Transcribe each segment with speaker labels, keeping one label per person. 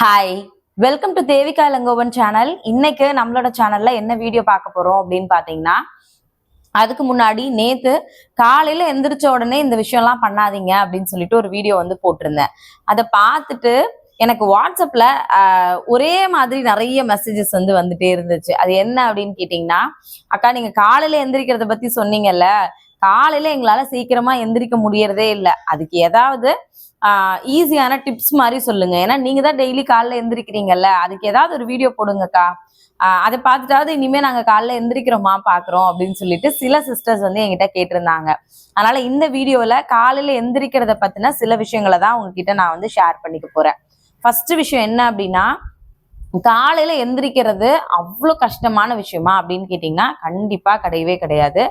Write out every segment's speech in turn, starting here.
Speaker 1: Hi welcome to Devika Ilangovan channel இன்னைக்கு நம்மளோட சேனல்ல என்ன வீடியோ பார்க்க போறோம் அப்படின்னு பாத்தீங்கன்னா அதுக்கு முன்னாடி நேத்து காலையில எந்திரிச்ச உடனே இந்த விஷயம்லாம் பண்ணாதீங்க அப்படின்னு சொல்லிட்டு ஒரு வீடியோ வந்து போட்டிருந்தேன். அதை பார்த்துட்டு எனக்கு வாட்ஸ்அப்ல ஒரே மாதிரி நிறைய மெசேஜஸ் வந்து வந்துட்டே இருந்துச்சு. அது என்ன அப்படின்னு கேட்டீங்கன்னா அக்கா நீங்க காலையில எந்திரிக்கிறத பத்தி சொன்னீங்கல்ல காலையில எங்களால சீக்கிரமா எந்திரிக்க முடியறதே இல்லை. அதுக்கு ஏதாவது ஈஸியான டிப்ஸ் மாதிரி சொல்லுங்க. ஏன்னா நீங்க தான் டெய்லி காலைல எந்திரிக்கிறீங்கல்ல அதுக்கு ஏதாவது ஒரு வீடியோ போடுங்கக்கா. அதை பார்த்துட்டாவது இனிமே நாங்க காலைல எந்திரிக்கிறோமா பாக்குறோம் அப்படின்னு சொல்லிட்டு சில சிஸ்டர்ஸ் வந்து என்கிட்ட கேட்டிருந்தாங்க. அதனால இந்த வீடியோல காலையில எந்திரிக்கிறத பத்தின சில விஷயங்களை தான் உங்ககிட்ட நான் வந்து ஷேர் பண்ணிக்க போறேன். ஃபர்ஸ்ட் விஷயம் என்ன அப்படின்னா காலையில எந்திரிக்கிறது அவ்வளோ கஷ்டமான விஷயமா அப்படின்னு கேட்டிங்கன்னா கண்டிப்பாக கிடையவே கிடையாது.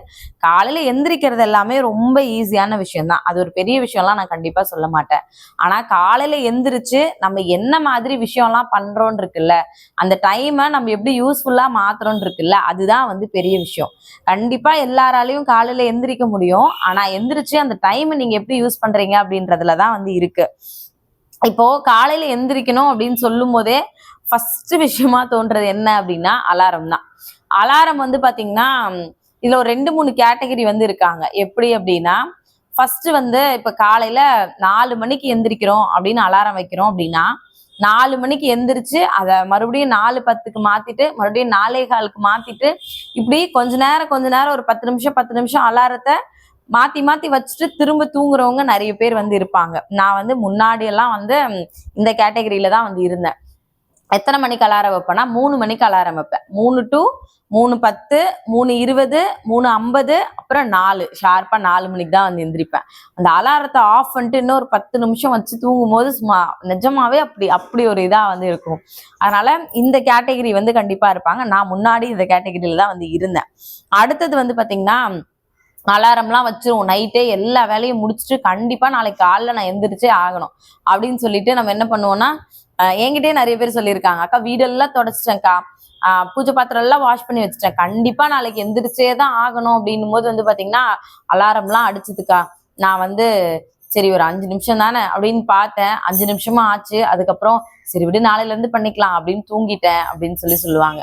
Speaker 1: காலையில எந்திரிக்கிறது எல்லாமே ரொம்ப ஈஸியான விஷயம் தான் அது ஒரு பெரிய விஷயம்லாம் நான் கண்டிப்பாக சொல்ல மாட்டேன். ஆனால் காலையில எந்திரிச்சு நம்ம என்ன மாதிரி விஷயம்லாம் பண்றோம்னு இருக்குல்ல அந்த டைமை நம்ம எப்படி யூஸ்ஃபுல்லாக மாத்துறோம்னு இருக்குல்ல அதுதான் வந்து பெரிய விஷயம். கண்டிப்பாக எல்லாராலையும் காலையில எந்திரிக்க முடியும். ஆனால் எந்திரிச்சு அந்த டைமை நீங்கள் எப்படி யூஸ் பண்ணுறீங்க அப்படின்றதுல தான் வந்து இருக்கு. இப்போ காலையில எந்திரிக்கணும் அப்படின்னு சொல்லும் போதே ஃபர்ஸ்ட் விஷயமா தோன்றது என்ன அப்படின்னா அலாரம் தான். அலாரம் வந்து பாத்தீங்கன்னா இதுல ஒரு ரெண்டு மூணு கேட்டகரி வந்து இருக்காங்க. எப்படி அப்படின்னா ஃபர்ஸ்ட் வந்து இப்ப காலையில நாலு மணிக்கு எந்திரிக்கிறோம் அப்படின்னு அலாரம் வைக்கிறோம் அப்படின்னா நாலு மணிக்கு எந்திரிச்சு அதை மறுபடியும் நாலு பத்துக்கு மாத்திட்டு மறுபடியும் நாலே காலுக்கு மாத்திட்டு இப்படி கொஞ்ச நேரம் கொஞ்ச நேரம் ஒரு பத்து நிமிஷம் பத்து நிமிஷம் அலாரத்தை மாத்தி மாத்தி வச்சுட்டு திரும்ப தூங்குறவங்க நிறைய பேர் வந்து இருப்பாங்க. நான் வந்து முன்னாடி எல்லாம் வந்து இந்த கேட்டகரியில தான் வந்து இருந்தேன். எத்தனை மணிக்கு அலாரம் வைப்பேன்னா மூணு மணிக்கு அலாரம் வைப்பேன். மூணு டு மூணு பத்து மூணு இருபது மூணு ஐம்பது அப்புறம் நாலு. ஷார்ப்பாக நாலு மணிக்கு தான் வந்து எந்திரிப்பேன். அந்த அலாரத்தை ஆஃப் பண்ணிட்டு இன்னும் ஒரு பத்து நிமிஷம் வச்சு தூங்கும் போது சும்மா நிஜமாவே அப்படி அப்படி ஒரு இதாக வந்து இருக்கும். அதனால இந்த கேட்டகரி வந்து கண்டிப்பாக இருப்பாங்க. நான் முன்னாடி இந்த கேட்டகரியில தான் வந்து இருந்தேன். அடுத்தது வந்து பார்த்தீங்கன்னா அலாரம்லாம் வச்சிருவோம். நைட்டே எல்லா வேலையும் முடிச்சுட்டு கண்டிப்பாக நாளைக்கு காலைல நான் எந்திரிச்சே ஆகணும். அப்படின்னு சொல்லிட்டு நம்ம என்ன பண்ணுவோம்னா என்கிட்டயே நிறைய பேர் சொல்லியிருக்காங்க. அக்கா வீடெல்லாம் தொடச்சிட்டேன்க்கா. பூஜை பாத்திரம் எல்லாம் வாஷ் பண்ணி வச்சுட்டேன். கண்டிப்பா நாளைக்கு எந்திரிச்சே தான் ஆகணும். அப்படின்னும் போது வந்து பாத்தீங்கன்னா அலாரம்லாம் அடிச்சதுக்கா. நான் வந்து சரி ஒரு அஞ்சு நிமிஷம் தானே? அப்படின்னு பார்த்தேன். அஞ்சு நிமிஷமா ஆச்சு. அதுக்கப்புறம் சரி விடு நாளையில இருந்து பண்ணிக்கலாம். அப்படின்னு தூங்கிட்டேன் அப்படின்னு சொல்லி சொல்லுவாங்க.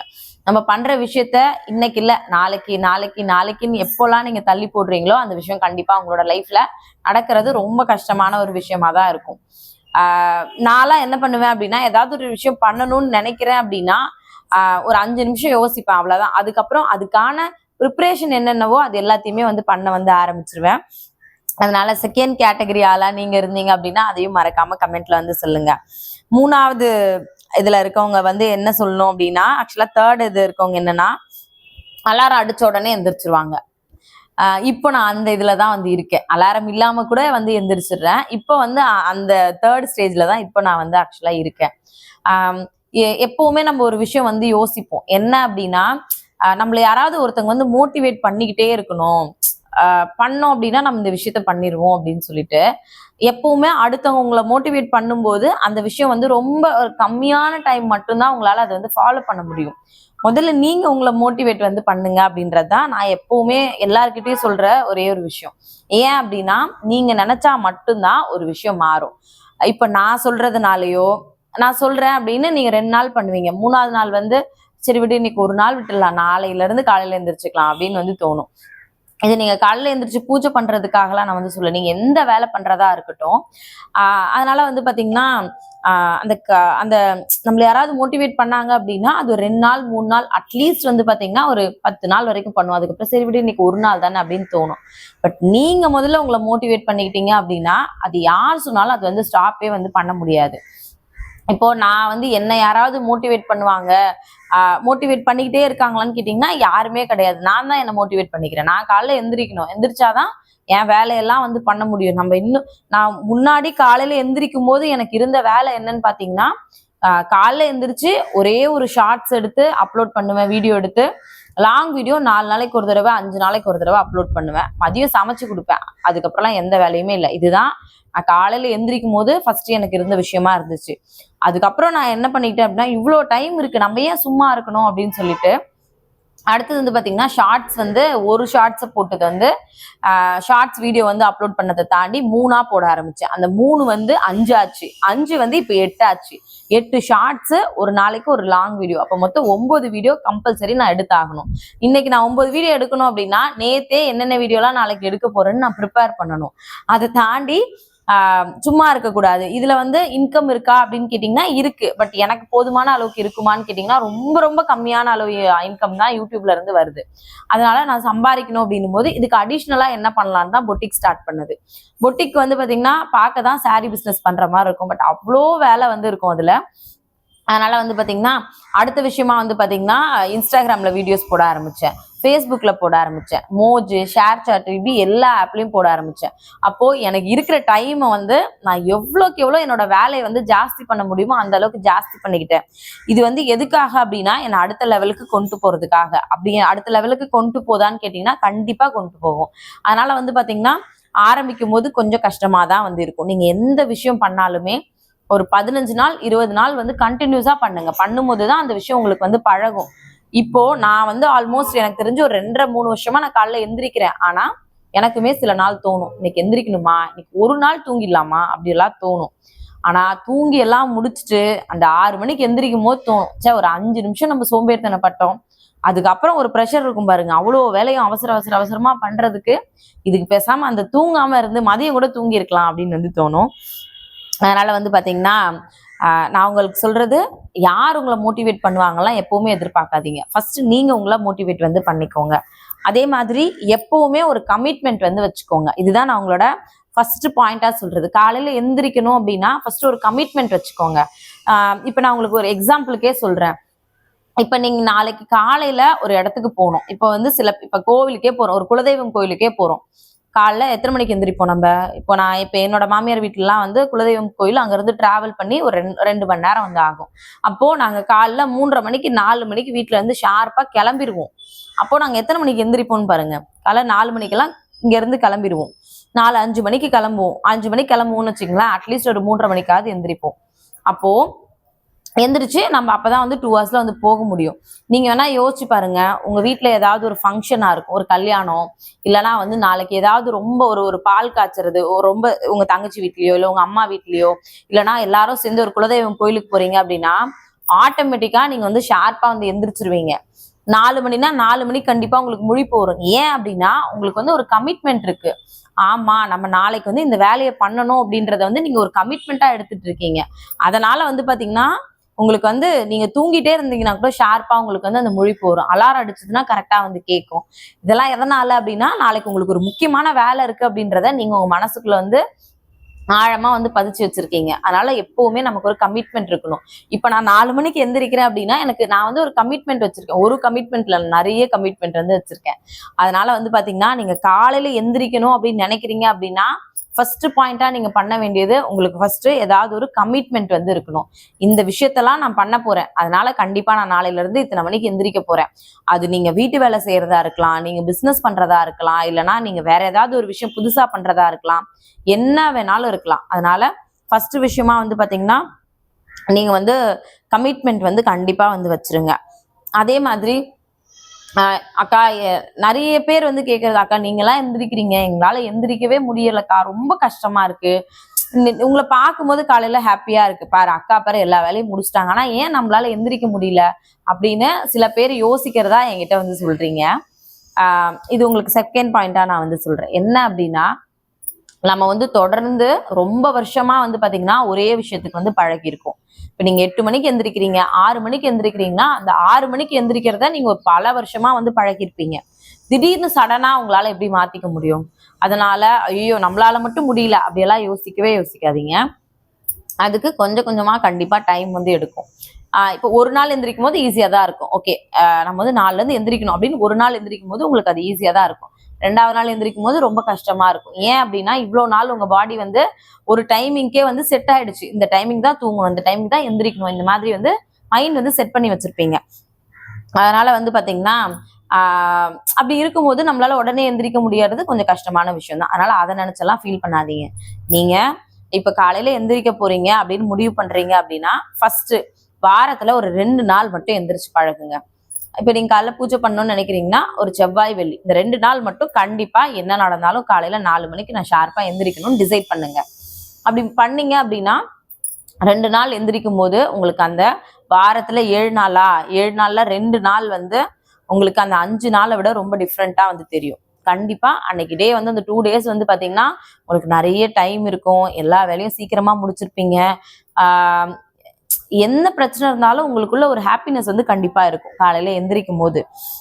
Speaker 1: நம்ம பண்ற விஷயத்த இன்னைக்கு இல்ல நாளைக்கு நாளைக்கு நாளைக்குன்னு எப்போல்லாம் நீங்க தள்ளி போடுறீங்களோ அந்த விஷயம் கண்டிப்பா உங்களோட லைஃப்ல நடக்கிறது ரொம்ப கஷ்டமான ஒரு விஷயமா தான் இருக்கும். நான்லாம் என்ன பண்ணுவேன் அப்படின்னா ஏதாவது ஒரு விஷயம் பண்ணணும்னு நினைக்கிறேன் அப்படின்னா ஒரு அஞ்சு நிமிஷம் யோசிப்பேன் அவ்வளோதான் அதுக்கப்புறம் அதுக்கான ப்ரிப்ரேஷன் என்னென்னவோ அது எல்லாத்தையுமே வந்து பண்ண வந்து ஆரம்பிச்சிருவேன். அதனால செகண்ட் கேட்டகரி ஆளா நீங்க இருந்தீங்க அப்படின்னா அதையும் மறக்காம கமெண்ட்ல வந்து சொல்லுங்க. மூணாவது இதுல இருக்கவங்க வந்து என்ன சொல்லணும் அப்படின்னா ஆக்சுவலா தேர்ட் இது இருக்கவங்க என்னன்னா அலாரம் அடிச்ச உடனே எந்திரிச்சிருவாங்க. இப்போ நான் அந்த இதில் தான் வந்து இருக்கேன். அலாரம் இல்லாம கூட வந்து எந்திரிச்சிடுறேன். இப்போ வந்து அந்த தேர்ட் ஸ்டேஜ்ல தான் இப்போ நான் வந்து ஆக்சுவலா இருக்கேன். ஆம், எ- எப்பவுமே நம்ம ஒரு விஷயம் வந்து யோசிப்போம். என்ன அப்படின்னா நம்மள யாராவது ஒருத்தவங்க வந்து மோட்டிவேட் பண்ணிக்கிட்டே இருக்கணும். பண்ணோம் அப்படின்னா நம்ம இந்த விஷயத்த பண்ணிடுவோம் அப்படின்னு சொல்லிட்டு எப்பவுமே அடுத்தவங்க உங்களை மோட்டிவேட் பண்ணும்போது அந்த விஷயம் வந்து ரொம்ப ஒரு கம்மியான டைம் மட்டும்தான் உங்களால அதை வந்து ஃபாலோ பண்ண முடியும். முதல்ல நீங்க உங்களை மோட்டிவேட் வந்து பண்ணுங்க அப்படின்றது தான் நான் எப்பவுமே எல்லாருக்கிட்டையும் சொல்ற ஒரே ஒரு விஷயம். ஏன் அப்படின்னா நீங்க நினைச்சா மட்டும்தான் ஒரு விஷயம் மாறும். இப்ப நான் சொல்றதுனாலயோ நான் சொல்றேன் அப்படின்னு நீங்க ரெண்டு நாள் பண்ணுவீங்க. மூணாவது நாள் வந்து சரி விட்டு இன்னைக்கு ஒரு நாள் விட்டுடலாம். நாளையில இருந்து காலையில எந்திரிச்சுக்கலாம் அப்படின்னு வந்து தோணும். இது நீங்க காலையில எந்திரிச்சு பூஜை பண்றதுக்காகலாம் நான் வந்து சொல்ல நீங்க எந்த வேலை பண்றதா இருக்கட்டும். ஆஹ் அதனால வந்து பாத்தீங்கன்னா அந்த க- அந்த நம்மள யாராவது மோட்டிவேட் பண்ணாங்க அப்படின்னா அது ஒரு ரெண்டு நாள் மூணு நாள் அட்லீஸ்ட் வந்து பாத்தீங்கன்னா ஒரு பத்து நாள் வரைக்கும் பண்ணுவோம் அதுக்கப்புறம் சரி விட்டு இன்னைக்கு ஒரு நாள் தானே அப்படின்னு தோணும். பட் நீங்க முதல்ல உங்களை மோட்டிவேட் பண்ணிக்கிட்டீங்க அப்படின்னா அது யார் சொன்னாலும் அது வந்து ஸ்டாப்பே வந்து பண்ண முடியாது. இப்போ நான் வந்து என்ன யாராவது மோட்டிவேட் பண்ணுவாங்க மோட்டிவேட் பண்ணிக்கிட்டே இருக்காங்களான்னு கேட்டிங்கன்னா யாருமே கிடையாது. நான் தான் என்ன மோட்டிவேட் பண்ணிக்கிறேன். நான் காலைல எந்திரிக்கணும். எந்திரிச்சாதான் என் வேலையெல்லாம் வந்து பண்ண முடியும். நம்ம இன்னும் நான் முன்னாடி காலையில எந்திரிக்கும் போது எனக்கு இருந்த வேலை என்னன்னு பார்த்தீங்கன்னா காலைல எந்திரிச்சு ஒரே ஒரு ஷார்ட்ஸ் எடுத்து அப்லோட் பண்ணுவேன் வீடியோ எடுத்து. லாங் வீடியோ நாலு நாளைக்கு ஒரு தடவை அஞ்சு நாளைக்கு ஒரு தடவை அப்லோட் பண்ணுவேன். மதியம் சமைச்சு கொடுப்பேன். அதுக்கப்புறம்லாம் எந்த வேலையுமே இல்லை. இதுதான் நான் காலையில் எந்திரிக்கும் போது ஃபர்ஸ்ட் எனக்கு இருந்த விஷயமா இருந்துச்சு. அதுக்கப்புறம் நான் என்ன பண்ணிக்கிட்டேன் அப்படின்னா இவ்வளோ டைம் இருக்கு. நம்ம ஏன் சும்மா இருக்கணும் அப்படின்னு சொல்லிட்டு அடுத்தது வந்து பார்த்தீங்கன்னா ஷார்ட்ஸ் வந்து ஒரு ஷார்ட்ஸை போட்டது வந்து ஷார்ட்ஸ் வீடியோ வந்து அப்லோட் பண்ணதை தாண்டி மூணா போட ஆரம்பிச்சேன். அந்த மூணு வந்து அஞ்சு ஆச்சு. அஞ்சு வந்து இப்போ எட்டு ஆச்சு. எட்டு ஷார்ட்ஸ் ஒரு நாளைக்கு ஒரு லாங் வீடியோ அப்போ மொத்தம் ஒன்பது வீடியோ கம்பல்சரி நான் எடுத்தாகணும். இன்னைக்கு நான் ஒன்பது வீடியோ எடுக்கணும் அப்படின்னா நேத்தே என்னென்ன வீடியோலாம் நாளைக்கு எடுக்க போறேன்னு நான் ப்ரிப்பேர் பண்ணணும். அதை தாண்டி சும்மா இருக்கக்கூடாது. இதுல வந்து இன்கம் இருக்கா அப்படின்னு கேட்டிங்கன்னா இருக்கு. பட் எனக்கு போதுமான அளவுக்கு இருக்குமான்னு கேட்டிங்கன்னா ரொம்ப ரொம்ப கம்மியான அளவு இன்கம் தான் யூடியூப்ல இருந்து வருது. அதனால நான் சம்பாதிக்கணும் அப்படின்னும் போது இதுக்கு அடிஷ்னலா என்ன பண்ணலான்னு தான் பொட்டிக் ஸ்டார்ட் பண்ணது. பொட்டிக் வந்து பாத்தீங்கன்னா பார்க்க தான் சாரி பிசினஸ் பண்ற மாதிரி இருக்கும். பட் அவ்வளோ வேலை வந்து இருக்கும் அதுல. அதனால வந்து பாத்தீங்கன்னா அடுத்த விஷயமா வந்து பாத்தீங்கன்னா இன்ஸ்டாகிராம்ல வீடியோஸ் போட ஆரம்பிச்சேன். ஃபேஸ்புக்ல போட ஆரம்பிச்சேன். மோஜு ஷேர் சாட் இப்படி எல்லா ஆப்லயும் போட ஆரம்பிச்சேன். அப்போ எனக்கு இருக்கிற டைமை வந்து நான் எவ்வளோக்கு எவ்வளோ என்னோட வேலையை வந்து ஜாஸ்தி பண்ண முடியுமோ அந்த அளவுக்கு ஜாஸ்தி பண்ணிக்கிட்டேன். இது வந்து எதுக்காக அப்படின்னா என்னை அடுத்த லெவலுக்கு கொண்டு போறதுக்காக. அப்படி அடுத்த லெவலுக்கு கொண்டு போதான்னு கேட்டிங்கன்னா கண்டிப்பா கொண்டு போகும் அதனால வந்து பாத்தீங்கன்னா ஆரம்பிக்கும் போது கொஞ்சம் கஷ்டமா தான் வந்து இருக்கும். நீங்க எந்த விஷயம் பண்ணாலுமே ஒரு பதினஞ்சு நாள் இருபது நாள் வந்து கண்டினியூஸா பண்ணுங்க. பண்ணும்போது தான் அந்த விஷயம் உங்களுக்கு வந்து பழகும். இப்போ நான் வந்து ஆல்மோஸ்ட் எனக்கு தெரிஞ்சு ஒரு ரெண்டரை மூணு வருஷமா நான் காலைல எந்திரிக்கிறேன். ஆனா எனக்குமே சில நாள் தோணும். இன்னைக்கு எந்திரிக்கணுமா? இன்னைக்கு ஒரு நாள் தூங்கிடலாமா? அப்படி எல்லாம் தோணும். ஆனா தூங்கி எல்லாம் முடிச்சுட்டு அந்த ஆறு மணிக்கு எந்திரிக்கும் போது தோணும். சே ஒரு அஞ்சு நிமிஷம் நம்ம சோம்பேறித்தனப்பட்டோம் அதுக்கப்புறம் ஒரு ப்ரெஷர் இருக்கும் பாருங்க. அவ்வளோ வேலையும் அவசர அவசர அவசரமா பண்றதுக்கு இதுக்கு பேசாம அந்த தூங்காம இருந்து மதியம் கூட தூங்கி இருக்கலாம் அப்படின்னு வந்து தோணும். அதனால வந்து பாத்தீங்கன்னா நான் உங்களுக்கு சொல்றது யார் உங்களை மோட்டிவேட் பண்ணுவாங்கலாம் எப்பவுமே எதிர்பார்க்காதீங்க. ஃபர்ஸ்ட் நீங்க உங்களை மோட்டிவேட் வந்து பண்ணிக்கோங்க. அதே மாதிரி எப்பவுமே ஒரு கமிட்மெண்ட் வந்து வச்சுக்கோங்க. இதுதான் நான் உங்களோட ஃபர்ஸ்ட் பாயிண்ட்டாக சொல்கிறது காலையில் எந்திரிக்கணும் அப்படின்னா ஃபஸ்ட்டு ஒரு கமிட்மெண்ட் வச்சுக்கோங்க. இப்போ நான் உங்களுக்கு ஒரு எக்ஸாம்பிளுக்கே சொல்கிறேன் இப்போ நீங்கள் நாளைக்கு காலையில் ஒரு இடத்துக்கு போகணும். இப்போ வந்து சில இப்போ கோவிலுக்கே போகிறோம் ஒரு குலதெய்வம் கோயிலுக்கே போகிறோம் காலைல எத்தனை மணிக்கு எந்திரிப்போம் நம்ம? இப்போ நான் இப்போ என்னோட மாமியார் வீட்டிலலாம் வந்து குலதெய்வம் கோயில் அங்கேருந்து டிராவல் பண்ணி ஒரு ரெண்டு ரெண்டு மணி நேரம் வந்து ஆகும். அப்போது நாங்கள் காலைல மூன்றரை மணிக்கு நாலு மணிக்கு வீட்டில் இருந்து ஷார்ப்பாக கிளம்பிடுவோம் அப்போது நாங்கள் எத்தனை மணிக்கு எந்திரிப்போம்னு பாருங்கள் காலைல நாலு மணிக்கெல்லாம் இங்கேருந்து கிளம்பிடுவோம் நாலு அஞ்சு மணிக்கு கிளம்புவோம். அஞ்சு மணிக்கு கிளம்புவோம்னு வச்சுங்களேன் அட்லீஸ்ட் ஒரு மூன்றரை மணிக்காவது எந்திரிப்போம். அப்போது எந்திரிச்சு நம்ம அப்பதான் வந்து டூ ஹவர்ஸில் வந்து போக முடியும். நீங்கள் வேணால் யோசிச்சு பாருங்க. உங்கள் வீட்டில் ஏதாவது ஒரு ஃபங்க்ஷனாக இருக்கும். ஒரு கல்யாணம் இல்லைன்னா வந்து நாளைக்கு ஏதாவது ரொம்ப ஒரு ஒரு பால் காய்ச்சறது ரொம்ப உங்கள் தங்கச்சி வீட்லேயோ இல்லை உங்கள் அம்மா வீட்லேயோ இல்லைன்னா எல்லாரும் சேர்ந்து ஒரு குலதெய்வம் கோயிலுக்கு போகிறீங்க அப்படின்னா ஆட்டோமேட்டிக்காக நீங்கள் வந்து ஷார்ப்பாக வந்து எந்திரிச்சிருவீங்க. நாலு மணினா நாலு மணிக்கு கண்டிப்பாக உங்களுக்கு முழிப்பு வரும் ஏன் அப்படின்னா உங்களுக்கு வந்து ஒரு கமிட்மெண்ட் இருக்கு. ஆமா நம்ம நாளைக்கு வந்து இந்த வேலையை பண்ணணும் அப்படின்றத வந்து நீங்க ஒரு கமிட்மெண்ட்டா எடுத்துட்டு இருக்கீங்க. அதனால வந்து பாத்தீங்கன்னா உங்களுக்கு வந்து நீங்க தூங்கிட்டே இருந்தீங்கன்னா கூட ஷார்ப்பா உங்களுக்கு வந்து அந்த முழிப்பு வரும் அலாரம் அடிச்சதுன்னா கரெக்டா வந்து கேட்கும் இதெல்லாம் எதனால அப்படின்னா நாளைக்கு உங்களுக்கு ஒரு முக்கியமான வேலை இருக்கு அப்படின்றத நீங்க உங்க மனசுக்குள்ள வந்து ஆழமா வந்து பதிச்சு வச்சிருக்கீங்க. அதனால எப்பவுமே நமக்கு ஒரு கமிட்மெண்ட் இருக்கணும். இப்ப நான் நாலு மணிக்கு எந்திரிக்கிறேன் அப்படின்னா எனக்கு நான் வந்து ஒரு கமிட்மெண்ட் வச்சிருக்கேன். ஒரு கமிட்மெண்ட்ல நிறைய கமிட்மெண்ட் வந்து வச்சிருக்கேன். அதனால வந்து பாத்தீங்கன்னா நீங்க காலையில எந்திரிக்கணும் அப்படின்னு நினைக்கிறீங்க அப்படின்னா ஃபர்ஸ்ட் பாயிண்டா நீங்க பண்ண வேண்டியது உங்களுக்கு ஃபர்ஸ்ட் ஏதாவது ஒரு கமிட்மெண்ட் வந்து இருக்கணும். இந்த விஷயத்தெல்லாம் நான் பண்ண போறேன். அதனால கண்டிப்பா நான் நாளையில இருந்து இத்தனை மணிக்கு எந்திரிக்க போறேன். அது நீங்க வீட்டு வேலை செய்யறதா இருக்கலாம் நீங்க பிசினஸ் பண்றதா இருக்கலாம் இல்லைன்னா நீங்க வேற ஏதாவது ஒரு விஷயம் புதுசா பண்றதா இருக்கலாம். என்ன வேணாலும் இருக்கலாம். அதனால ஃபர்ஸ்ட் விஷயமா வந்து பாத்தீங்கன்னா நீங்க வந்து கமிட்மெண்ட் வந்து கண்டிப்பா வந்து வச்சிருங்க. அதே மாதிரி அக்கா நிறைய பேர் வந்து கேக்குறது அக்கா நீங்களாம் எந்திரிக்கிறீங்க. எங்களால எந்திரிக்கவே முடியலக்கா. ரொம்ப கஷ்டமா இருக்கு. உங்களை பார்க்கும்போது காலையில ஹாப்பியா இருக்கு. பாரு அக்கா பாரு எல்லா வேலையும் முடிச்சிட்டாங்க. ஆனா ஏன் நம்மளால எந்திரிக்க முடியல? அப்படின்னு சில பேர் யோசிக்கிறதா என்கிட்ட வந்து சொல்றீங்க. இது உங்களுக்கு செகண்ட் பாயிண்டா நான் வந்து சொல்றேன். என்ன அப்படின்னா நம்ம வந்து தொடர்ந்து ரொம்ப வருஷமா வந்து பாத்தீங்கன்னா ஒரே விஷயத்துக்கு வந்து பழகிருக்கோம் இப்ப நீங்க எட்டு மணிக்கு எந்திரிக்கிறீங்க ஆறு மணிக்கு எந்திரிக்கிறீங்கன்னா அந்த ஆறு மணிக்கு எந்திரிக்கிறத நீங்க பல வருஷமா வந்து பழகிருப்பீங்க திடீர்னு சடனா உங்களால எப்படி மாத்திக்க முடியும்? அதனால ஐயோ நம்மளால மட்டும் முடியல அப்படியெல்லாம் யோசிக்கவே யோசிக்காதீங்க. அதுக்கு கொஞ்சம் கொஞ்சமா கண்டிப்பா டைம் வந்து எடுக்கும். ஆஹ் இப்போ ஒரு நாள் எந்திரிக்கும் போது ஈஸியா தான் இருக்கும். ஓகே நம்ம வந்து நாலுல இருந்து எந்திரிக்கணும். அப்படின்னு ஒரு நாள் எந்திரிக்கும் போது உங்களுக்கு அது ஈஸியா தான் இருக்கும். ரெண்டாவது நாள் எந்திரிக்கும் போது ரொம்ப கஷ்டமா இருக்கும். ஏன் அப்படின்னா இவ்வளோ நாள் உங்க பாடி வந்து ஒரு டைமிங்க்கே வந்து செட் ஆயிடுச்சு. இந்த டைமிங் தான் தூங்கணும். இந்த டைமிங் தான் எந்திரிக்கணும். இந்த மாதிரி வந்து மைண்ட் வந்து செட் பண்ணி வச்சிருப்பீங்க. அதனால வந்து பாத்தீங்கன்னா ஆஹ் அப்படி இருக்கும்போது நம்மளால உடனே எந்திரிக்க முடியறது கொஞ்சம் கஷ்டமான விஷயம் தான். அதனால அதை நினைச்செல்லாம் ஃபீல் பண்ணாதீங்க. நீங்க இப்ப காலையில எந்திரிக்க போறீங்க அப்படின்னு முடிவு பண்றீங்க அப்படின்னா ஃபர்ஸ்ட் வாரத்துல ஒரு ரெண்டு நாள் மட்டும் எந்திரிச்சு பழகுங்க. இப்போ நீங்கள் காலைல பூஜை பண்ணணும்னு நினைக்கிறீங்கன்னா ஒரு செவ்வாய் வெள்ளி இந்த ரெண்டு நாள் மட்டும் கண்டிப்பாக என்ன நடந்தாலும் காலையில் நாலு மணிக்கு நான் ஷார்ப்பாக எந்திரிக்கணும்னு டிசைட் பண்ணுங்க. அப்படி பண்ணீங்க அப்படின்னா ரெண்டு நாள் எந்திரிக்கும் போது உங்களுக்கு அந்த வாரத்தில் ஏழு நாளா ஏழு நாளில் ரெண்டு நாள் வந்து உங்களுக்கு அந்த அஞ்சு நாளை விட ரொம்ப டிஃப்ரெண்ட்டாக வந்து தெரியும். கண்டிப்பா அன்னைக்கு டே வந்து அந்த டூ டேஸ் வந்து பாத்தீங்கன்னா உங்களுக்கு நிறைய டைம் இருக்கும். எல்லா வேலையும் சீக்கிரமா முடிச்சிருப்பீங்க. என்ன பிரச்சனை இருந்தாலும் உங்களுக்குள்ள ஒரு ஹாப்பினஸ் வந்து கண்டிப்பா இருக்கும் காலையில எந்திரிக்கும் போது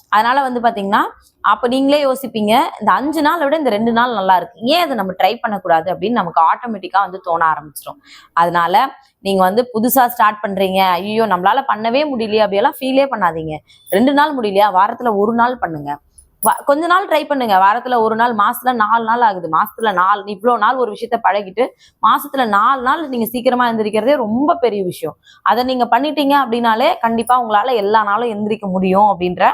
Speaker 1: அதனால வந்து பாத்தீங்கன்னா அப்ப நீங்களே யோசிப்பீங்க இந்த அஞ்சு நாளை விட இந்த ரெண்டு நாள் நல்லா இருக்கு. ஏன் அதை நம்ம ட்ரை பண்ணக்கூடாது அப்படின்னு நமக்கு ஆட்டோமேட்டிக்கா வந்து தோண ஆரம்பிச்சிடும் அதனால நீங்க வந்து புதுசா ஸ்டார்ட் பண்றீங்க ஐயோ நம்மளால பண்ணவே முடியலையே அப்படியெல்லாம் ஃபீலே பண்ணாதீங்க. ரெண்டு நாள் முடியலையா? வாரத்துல ஒரு நாள் பண்ணுங்க. கொஞ்ச நாள் ட்ரை பண்ணுங்க. வாரத்துல ஒரு நாள் மாசத்துல நாலு நாள் ஆகுது. மாசத்துல நாலு இவ்வளோ நாள் ஒரு விஷயத்த பழகிட்டு மாசத்துல நாலு நாள் நீங்க சீக்கிரமா எந்திரிக்கிறதே ரொம்ப பெரிய விஷயம். அதை நீங்க பண்ணிட்டீங்க அப்படின்னாலே கண்டிப்பா உங்களால எல்லா நாளும் எந்திரிக்க முடியும் அப்படின்ற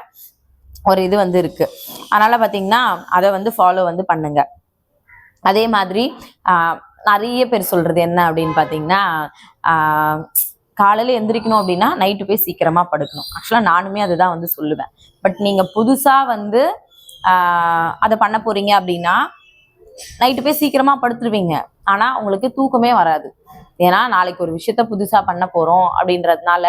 Speaker 1: ஒரு இது வந்து இருக்கு. அதனால பாத்தீங்கன்னா அதை வந்து ஃபாலோ வந்து பண்ணுங்க. அதே மாதிரி நிறைய பேர் சொல்றது என்ன அப்படின்னு பாத்தீங்கன்னா காலையில எந்திரிக்கணும் அப்படின்னா நைட்டு போய் சீக்கிரமா படுக்கணும். ஆக்சுவலா நானுமே அதுதான் வந்து சொல்லுவேன். பட் நீங்க புதுசா வந்து ஆஹ், அதை பண்ண போறீங்க அப்படின்னா நைட்டு போய் சீக்கிரமா படுத்துருவீங்க. ஆனா உங்களுக்கு தூக்கமே வராது. ஏன்னா நாளைக்கு ஒரு விஷயத்த புதுசா பண்ண போறோம் அப்படின்றதுனால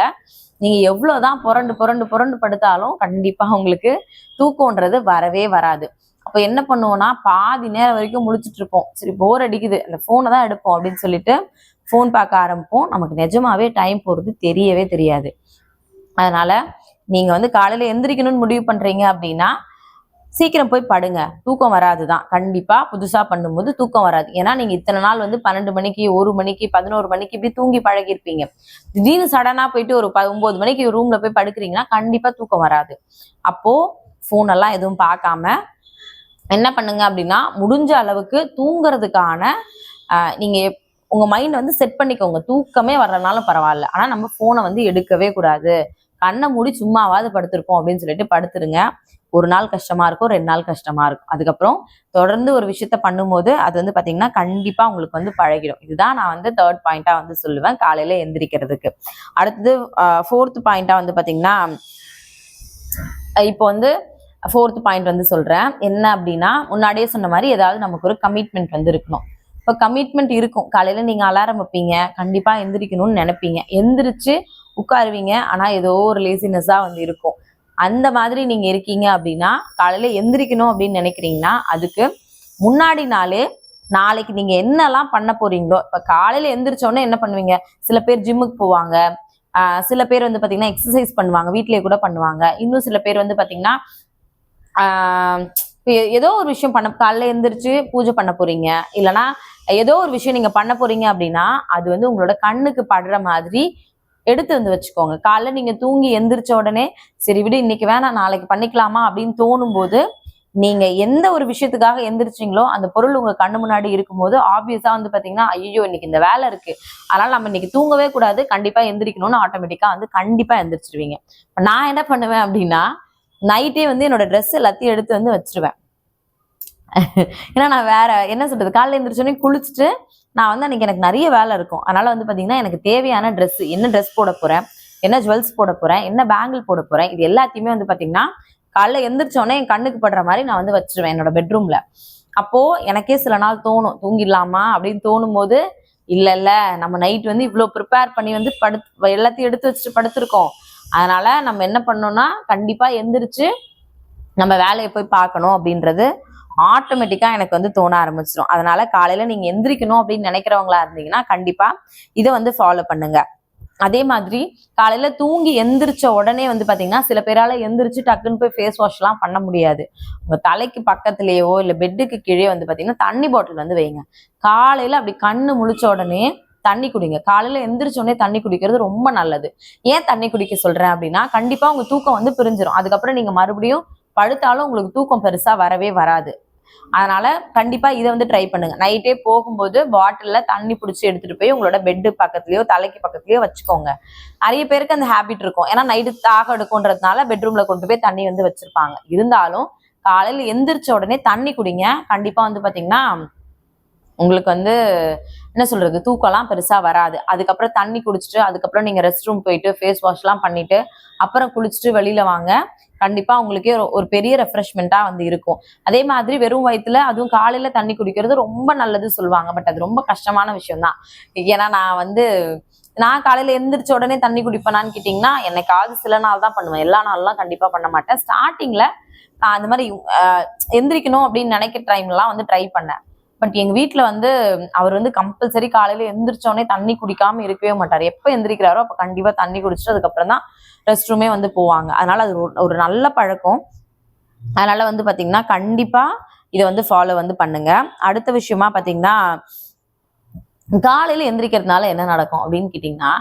Speaker 1: நீங்க எவ்வளவுதான் புரண்டு புரண்டு புரண்டு படுத்தாலும் கண்டிப்பா உங்களுக்கு தூக்கம்ன்றது வரவே வராது. அப்போ என்ன பண்ணுவோம்னா பாதி நேரம் வரைக்கும் முழிச்சிட்டு இருப்போம். சரி போர் அடிக்குது. அந்த ஃபோனை தான் எடுப்போம் அப்படின்னு சொல்லிட்டு ஃபோன் பார்க்க ஆரம்பிப்போம். நமக்கு நிஜமாவே டைம் போகிறது தெரியவே தெரியாது. அதனால நீங்கள் வந்து காலையில் எந்திரிக்கணும்னு முடிவு பண்ணுறீங்க அப்படின்னா சீக்கிரம் போய் படுங்க. தூக்கம் வராது தான் கண்டிப்பாக புதுசாக பண்ணும்போது தூக்கம் வராது. ஏன்னா நீங்கள் இத்தனை நாள் வந்து பன்னெண்டு மணிக்கு ஒரு மணிக்கு பதினோரு மணிக்கு இப்படி தூங்கி பழகிருப்பீங்க திடீர்னு சடனாக போயிட்டு ஒரு ப- ஒன்பது மணிக்கு ரூமில் போய் படுக்கிறீங்கன்னா கண்டிப்பாக தூக்கம் வராது. அப்போது ஃபோனெல்லாம் எதுவும் பார்க்காம என்ன பண்ணுங்க அப்படின்னா முடிஞ்ச அளவுக்கு தூங்குறதுக்கான நீங்கள் எப்- உங்க மைண்ட் வந்து செட் பண்ணிக்கோங்க. தூக்கமே வர்றதுனாலும் பரவாயில்ல. ஆனா நம்ம போனை வந்து எடுக்கவே கூடாது. கண்ணை மூடி சும்மாவாவது படுத்திருக்கோம் அப்படின்னு சொல்லிட்டு படுத்துருங்க. ஒரு நாள் கஷ்டமா இருக்கும் ரெண்டு நாள் கஷ்டமா இருக்கும். அதுக்கப்புறம் தொடர்ந்து ஒரு விஷயத்த பண்ணும்போது அது வந்து பாத்தீங்கன்னா கண்டிப்பா உங்களுக்கு வந்து பழகிடும். இதுதான் நான் வந்து தேர்ட் பாயிண்டா வந்து சொல்லுவேன் காலையில எந்திரிக்கிறதுக்கு. அடுத்தது ஃபோர்த் பாயிண்டா வந்து பாத்தீங்கன்னா இப்போ வந்து ஃபோர்த் பாயிண்ட் வந்து சொல்றேன். என்ன அப்படின்னா முன்னாடியே சொன்ன மாதிரி ஏதாவது நமக்கு ஒரு கமிட்மெண்ட் வந்து இருக்கணும். இப்போ கமிட்மெண்ட் இருக்கும். காலையில நீங்க அலாரம் வைப்பீங்க. கண்டிப்பா எந்திரிக்கணும்னு நினைப்பீங்க. எந்திரிச்சு உட்காருவீங்க. ஆனா ஏதோ ஒரு லேசினஸா வந்து இருக்கும். அந்த மாதிரி நீங்க இருக்கீங்க அப்படின்னா காலையில எந்திரிக்கணும் அப்படின்னு நினைக்கிறீங்கன்னா அதுக்கு முன்னாடி நாளே நாளைக்கு நீங்க என்னெல்லாம் பண்ண போறீங்களோ இப்ப காலையில எந்திரிச்சோன்னே உடனே என்ன பண்ணுவீங்க? சில பேர் ஜிம்முக்கு போவாங்க. சில பேர் வந்து பாத்தீங்கன்னா எக்ஸசைஸ் பண்ணுவாங்க. வீட்லயே கூட பண்ணுவாங்க. இன்னும் சில பேர் வந்து பாத்தீங்கன்னா ஏதோ ஒரு விஷயம் பண்ண காலைல எந்திரிச்சு பூஜை பண்ண போறீங்க. இல்லைன்னா ஏதோ ஒரு விஷயம் நீங்க பண்ண போறீங்க அப்படின்னா அது வந்து உங்களோட கண்ணுக்கு படுற மாதிரி எடுத்து வந்து வச்சுக்கோங்க. காலைல நீங்க தூங்கி எந்திரிச்ச உடனே சரி விடு இன்னைக்கு வேணாம் நாளைக்கு பண்ணிக்கலாமா? அப்படின்னு தோணும் போது நீங்க எந்த ஒரு விஷயத்துக்காக எந்திரிச்சீங்களோ அந்த பொருள் உங்க கண்ணு முன்னாடி இருக்கும்போது ஆப்வியஸா வந்து பாத்தீங்கன்னா ஐயோ இன்னைக்கு இந்த வேலை இருக்கு. அதனால நம்ம இன்னைக்கு தூங்கவே கூடாது. கண்டிப்பா எந்திரிக்கணும்னு ஆட்டோமேட்டிக்கா வந்து கண்டிப்பா எந்திரிச்சிருவீங்க. நான் என்ன பண்ணுவேன் அப்படின்னா நைட்டே வந்து என்னோட ட்ரெஸ் எல்லாத்தையும் எடுத்து வந்து வச்சிருவேன். ஏன்னா நான் வேற என்ன சொல்றது காலையில எந்திரிச்சோடனே குளிச்சுட்டு நான் வந்து அன்னைக்கு எனக்கு நிறைய வேலை இருக்கும். அதனால வந்து பாத்தீங்கன்னா எனக்கு தேவையான ட்ரெஸ் என்ன ட்ரெஸ் போட போறேன் என்ன ஜுவல்ஸ் போட போறேன் என்ன பேங்கிள் போட போறேன் இது எல்லாத்தையுமே வந்து பாத்தீங்கன்னா காலைல எந்திரிச்சோடனே என் கண்ணுக்கு படுற மாதிரி நான் வந்து வச்சிருவேன் என்னோட பெட்ரூம்ல அப்போ எனக்கே சில நாள் தோணும் தூங்கிடலாமா அப்படின்னு தோணும் போது இல்ல இல்ல நம்ம நைட் வந்து இவ்வளவு ப்ரிப்பேர் பண்ணி வந்து படுத்து எல்லாத்தையும் எடுத்து வச்சுட்டு படுத்திருக்கோம். அதனால நம்ம என்ன பண்ணோம்னா கண்டிப்பா எந்திரிச்சு நம்ம வேலையை போய் பார்க்கணும் அப்படின்றது ஆட்டோமேட்டிக்காக எனக்கு வந்து தோண ஆரம்பிச்சிடும் அதனால காலையில் நீங்கள் எந்திரிக்கணும் அப்படின்னு நினைக்கிறவங்களா இருந்தீங்கன்னா கண்டிப்பாக இதை வந்து ஃபாலோ பண்ணுங்க. அதே மாதிரி காலையில தூங்கி எந்திரிச்ச உடனே வந்து பாத்தீங்கன்னா சில பேரால எந்திரிச்சு டக்குன்னு போய் ஃபேஸ் வாஷ் எல்லாம் பண்ண முடியாது. உங்க தலைக்கு பக்கத்துலயோ இல்ல பெட்டுக்கு கீழே வந்து பாத்தீங்கன்னா தண்ணி பாட்டில் வந்து வைங்க. காலையில அப்படி கண்ணு முழிச்ச உடனே தண்ணி குடிங்க. காலையில எந்திரிச்ச உடனே தண்ணி குடிக்கிறது ரொம்ப நல்லது. ஏன் தண்ணி குடிக்க சொல்றேன் அப்படின்னா கண்டிப்பா உங்க தூக்கம் வந்து பிரிஞ்சிடும் அதுக்கப்புறம் நீங்க மறுபடியும் படுத்தாலும் உங்களுக்கு தூக்கம் பெருசா வரவே வராது. அதனால கண்டிப்பா இதை வந்து ட்ரை பண்ணுங்க. நைட்டே போகும்போது பாட்டில்ல தண்ணி பிடிச்சி எடுத்துட்டு போய் உங்களோட பெட்டு பக்கத்துலயோ தலைக்கு பக்கத்துலயோ வச்சுக்கோங்க. நிறைய பேருக்கு அந்த ஹேபிட் இருக்கும். ஏன்னா நைட்டு தாக எடுக்கும்ன்றதுனால பெட்ரூம்ல கொண்டு போய் தண்ணி வந்து வச்சிருப்பாங்க. இருந்தாலும் காலையில எந்திரிச்ச உடனே தண்ணி குடிங்க. கண்டிப்பா வந்து பாத்தீங்கன்னா உங்களுக்கு வந்து என்ன சொல்றது தூக்கம்லாம் பெருசா வராது. அதுக்கப்புறம் தண்ணி குடிச்சிட்டு அதுக்கப்புறம் நீங்க ரெஸ்ட் ரூம் போயிட்டு ஃபேஸ் வாஷ்லாம் பண்ணிட்டு அப்புறம் குளிச்சுட்டு வெளியில வாங்க. கண்டிப்பா உங்களுக்கே ஒரு- பெரிய ரெஃப்ரெஷ்மெண்ட்டா வந்து இருக்கும். அதே மாதிரி வெறும் வயிற்றுல அதுவும் காலையில தண்ணி குடிக்கிறது ரொம்ப நல்லது சொல்லுவாங்க. பட் அது ரொம்ப கஷ்டமான விஷயம் தான் ஏன்னா நான் வந்து நான் காலையில எந்திரிச்ச உடனே தண்ணி குடிப்பேனான்னு கேட்டிங்கன்னா என்னைக்காவது சில நாள் தான் பண்ணுவேன். எல்லா நாள்லாம் கண்டிப்பா பண்ண மாட்டேன். ஸ்டார்டிங்ல நான் அந்த மாதிரி எந்திரிக்கணும் அப்படின்னு நினைக்கிற டைம்லாம் வந்து ட்ரை பண்ணேன். பட் எங்க வீட்டில் வந்து அவர் வந்து கம்பல்சரி காலையில எந்திரிச்சோடனே தண்ணி குடிக்காம இருக்கவே மாட்டார். எப்ப எந்திரிக்கிறாரோ அப்ப கண்டிப்பா தண்ணி குடிச்சிட்டு அதுக்கப்புறம் தான் ரெஸ்ட் ரூமே வந்து போவாங்க. அதனால அது ஒரு- ஒரு நல்ல பழக்கம். அதனால வந்து பாத்தீங்கன்னா கண்டிப்பா இதை வந்து ஃபாலோ வந்து பண்ணுங்க. அடுத்த விஷயமா பாத்தீங்கன்னா காலையில எந்திரிக்கிறதுனால என்ன நடக்கும் அப்படின்னு கேட்டிங்கன்னா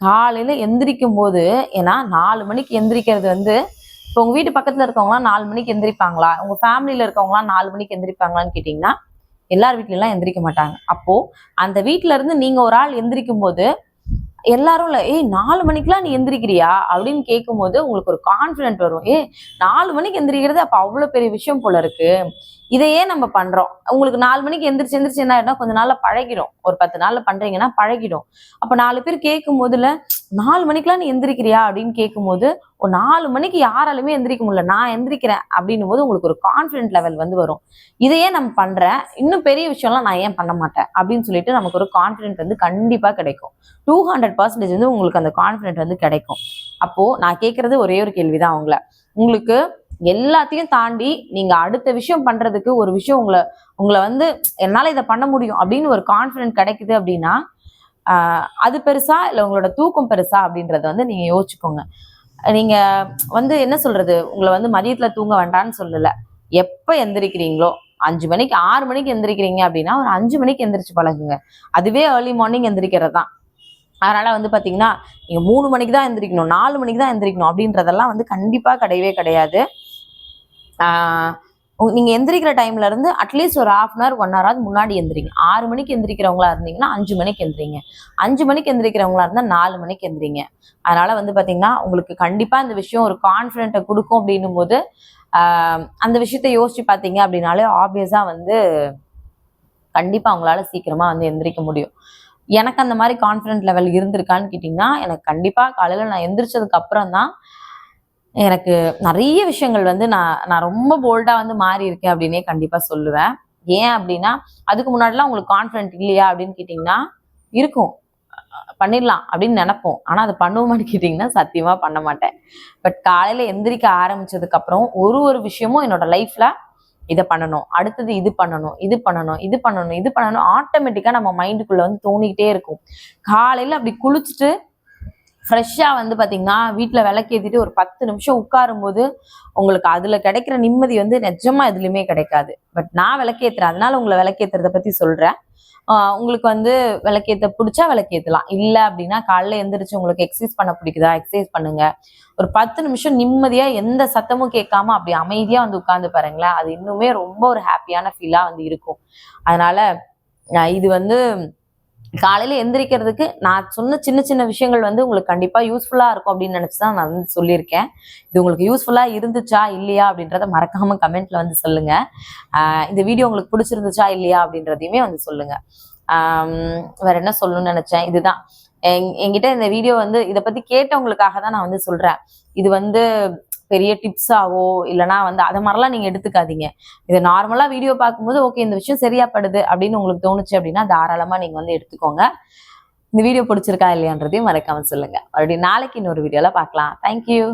Speaker 1: காலையில எந்திரிக்கும் போது ஏன்னா நாலு மணிக்கு எந்திரிக்கிறது வந்து இப்போ உங்க வீட்டு பக்கத்துல இருக்கவங்களாம் நாலு மணிக்கு எந்திரிப்பாங்களா? உங்க ஃபேமிலியில இருக்கவங்களாம் நாலு மணிக்கு எந்திரிப்பாங்களான்னு கேட்டிங்கன்னா எல்லார் வீட்லலாம் எந்திரிக்க மாட்டாங்க. அப்போ அந்த வீட்ல இருந்து நீங்க ஒரு ஆள் எந்திரிக்கும் போது எல்லாரும் இல்ல ஏய் நாலு மணிக்கெல்லாம் நீ எந்திரிக்கிறியா? அப்படின்னு கேட்கும்போது உங்களுக்கு ஒரு கான்ஃபிடென்ட் வரும். ஏ நாலு மணிக்கு எந்திரிக்கிறது அப்போ அவ்வளவு பெரிய விஷயம் போல இருக்கு. இதையே நம்ம பண்றோம். உங்களுக்கு நாலு மணிக்கு எந்திரிச்சு எந்திரிச்சு என்ன ஆயிடும்னா கொஞ்ச நாள்ல பழகிடும். ஒரு பத்து நாள்ல பண்றீங்கன்னா பழகிடும். அப்ப நாலு பேர் கேட்கும் போதுல நாலு மணிக்கெல்லாம் நீ எந்திரிக்கிறியா? அப்படின்னு கேட்கும்போது ஒரு நாலு மணிக்கு யாராலுமே எந்திரிக்க முடியல. நான் எந்திரிக்கிறேன். அப்படின்னும் போது உங்களுக்கு ஒரு கான்ஃபிடென்ட் லெவல் வந்து வரும். இதையே நம்ம பண்றேன். இன்னும் பெரிய விஷயம்லாம் நான் ஏன் பண்ண மாட்டேன்? அப்படின்னு சொல்லிட்டு நமக்கு ஒரு கான்ஃபிடென்ட் வந்து கண்டிப்பாக கிடைக்கும். டூ ஹண்ட்ரட் பர்சன்டேஜ் வந்து உங்களுக்கு அந்த கான்ஃபிடென்ட் வந்து கிடைக்கும். அப்போ நான் கேட்கறது ஒரே ஒரு கேள்விதான் அவங்கள. உங்களுக்கு எல்லாத்தையும் தாண்டி நீங்க அடுத்த விஷயம் பண்றதுக்கு ஒரு விஷயம் உங்களை உங்களை வந்து என்னால இதை பண்ண முடியும் அப்படின்னு ஒரு கான்ஃபிடென்ட் கிடைக்குது அப்படின்னா ஆஹ் அது பெருசா இல்ல உங்களோட தூக்கம் பெருசா அப்படின்றத வந்து நீங்க யோசிச்சுக்கோங்க. நீங்க வந்து என்ன சொல்றது? உங்களை வந்து மதியத்துல தூங்க வேண்டாம்னு சொல்லல. எப்ப எந்திரிக்கிறீங்களோ அஞ்சு மணிக்கு ஆறு மணிக்கு எந்திரிக்கிறீங்க அப்படின்னா ஒரு அஞ்சு மணிக்கு எந்திரிச்சு பழகுங்க. அதுவே ஏர்லி மார்னிங் எந்திரிக்கிறது தான் அதனால் வந்து பார்த்தீங்கன்னா நீங்கள் மூணு மணிக்கு தான் எந்திரிக்கணும் நாலு மணிக்கு தான் எந்திரிக்கணும் அப்படின்றதெல்லாம் வந்து கண்டிப்பாக கிடையவே கிடையாது. நீங்கள் எந்திரிக்கிற டைம்ல இருந்து அட்லீஸ்ட் ஒரு ஹாஃப் அன் ஹவர் ஒன் ஹவராவது முன்னாடி எந்திரிங்க. ஆறு மணிக்கு எந்திரிக்கிறவங்களா இருந்தீங்கன்னா அஞ்சு மணிக்கு எந்திரிங்க. அஞ்சு மணிக்கு எந்திரிக்கிறவங்களா இருந்தால் நாலு மணிக்கு எந்திரிங்க. அதனால வந்து பார்த்தீங்கன்னா உங்களுக்கு கண்டிப்பாக இந்த விஷயம் ஒரு கான்ஃபிடென்ட்டை கொடுக்கும் அப்படின்னும் போது ஆஹ் அந்த விஷயத்த யோசிச்சு பார்த்தீங்க அப்படின்னாலே ஆப்வியஸாக வந்து கண்டிப்பாக அவங்களால சீக்கிரமாக வந்து எந்திரிக்க முடியும். எனக்கு அந்த மாதிரி கான்ஃபிடென்ட் லெவல் இருந்திருக்கான்னு கேட்டிங்கன்னா எனக்கு கண்டிப்பாக காலையில் நான் எந்திரிச்சதுக்கு அப்புறம் தான் எனக்கு நிறைய விஷயங்கள் வந்து நான் நான் ரொம்ப போல்டாக வந்து மாறி இருக்கேன் அப்படின்னே கண்டிப்பாக சொல்லுவேன். ஏன் அப்படின்னா அதுக்கு முன்னாடிலாம் உங்களுக்கு கான்ஃபிடென்ட் இல்லையா அப்படின்னு கேட்டிங்கன்னா இருக்கும். பண்ணிடலாம் அப்படின்னு நினைப்போம். ஆனால் அதை பண்ணுவோமான்னு கேட்டிங்கன்னா சத்தியமாக பண்ண மாட்டேன். பட் காலையில் எந்திரிக்க ஆரம்பித்ததுக்கப்புறம் ஒரு ஒரு விஷயமும் என்னோட லைஃப்பில் இதை பண்ணணும். அடுத்தது இது பண்ணணும் இது பண்ணணும் இது பண்ணணும் இது பண்ணணும். ஆட்டோமேட்டிக்காக நம்ம மைண்டுக்குள்ளே வந்து தோணிக்கிட்டே இருக்கும். காலையில் அப்படி குளிச்சுட்டு ஃப்ரெஷ்ஷாக வந்து பார்த்தீங்கன்னா வீட்டில் விளக்கேற்றிட்டு ஒரு பத்து நிமிஷம் உட்காரும்போது உங்களுக்கு அதில் கிடைக்கிற நிம்மதி வந்து நிஜமாக எதுலையுமே கிடைக்காது. பட் நான் விளக்கேற்றுறேன் அதனால உங்களை விளக்கேற்றுறத பற்றி சொல்கிறேன் உங்களுக்கு வந்து விளக்கேற்ற பிடிச்சா விளக்கேற்றலாம் இல்லை அப்படின்னா காலைல எந்திரிச்சு உங்களுக்கு எக்ஸசைஸ் பண்ண பிடிக்குதா? எக்ஸசைஸ் பண்ணுங்க. ஒரு பத்து நிமிஷம் நிம்மதியாக எந்த சத்தமும் கேட்காம அப்படி அமைதியாக வந்து உட்காந்து பாருங்களேன். அது இன்னுமே ரொம்ப ஒரு ஹாப்பியான ஃபீலாக வந்து இருக்கும். அதனால இது வந்து காலையில எந்திரிக்கிறதுக்கு நான் சொன்ன சின்ன சின்ன விஷயங்கள் வந்து உங்களுக்கு கண்டிப்பா யூஸ்ஃபுல்லா இருக்கும் அப்படின்னு நினைச்சு தான் நான் வந்து சொல்லியிருக்கேன். இது உங்களுக்கு யூஸ்ஃபுல்லா இருந்துச்சா இல்லையா அப்படின்றத மறக்காம கமெண்ட்ல வந்து சொல்லுங்க. இந்த வீடியோ உங்களுக்கு பிடிச்சிருந்துச்சா இல்லையா அப்படின்றதையுமே வந்து சொல்லுங்க. வேற என்ன சொல்லணும்னு நினைச்சேன்? இதுதான். என்- என்கிட்ட இந்த வீடியோ வந்து இதை பத்தி கேட்டவங்களுக்காக தான் நான் வந்து சொல்றேன். இது வந்து பெரிய டிப்ஸாவோ இல்லைனா வந்து அதை மாதிரிலாம் நீங்க எடுத்துக்காதீங்க. இது நார்மலா வீடியோ பார்க்கும்போது ஓகே இந்த விஷயம் சரியா படுது அப்படின்னு உங்களுக்கு தோணுச்சு அப்படின்னா தாராளமா நீங்க வந்து எடுத்துக்கோங்க. இந்த வீடியோ பிடிச்சிருக்கா இல்லையான்றதையும் மறக்காமல் சொல்லுங்க. மறுபடியும் நாளைக்கு இன்னொரு வீடியோவில் பார்க்கலாம். தேங்க்யூ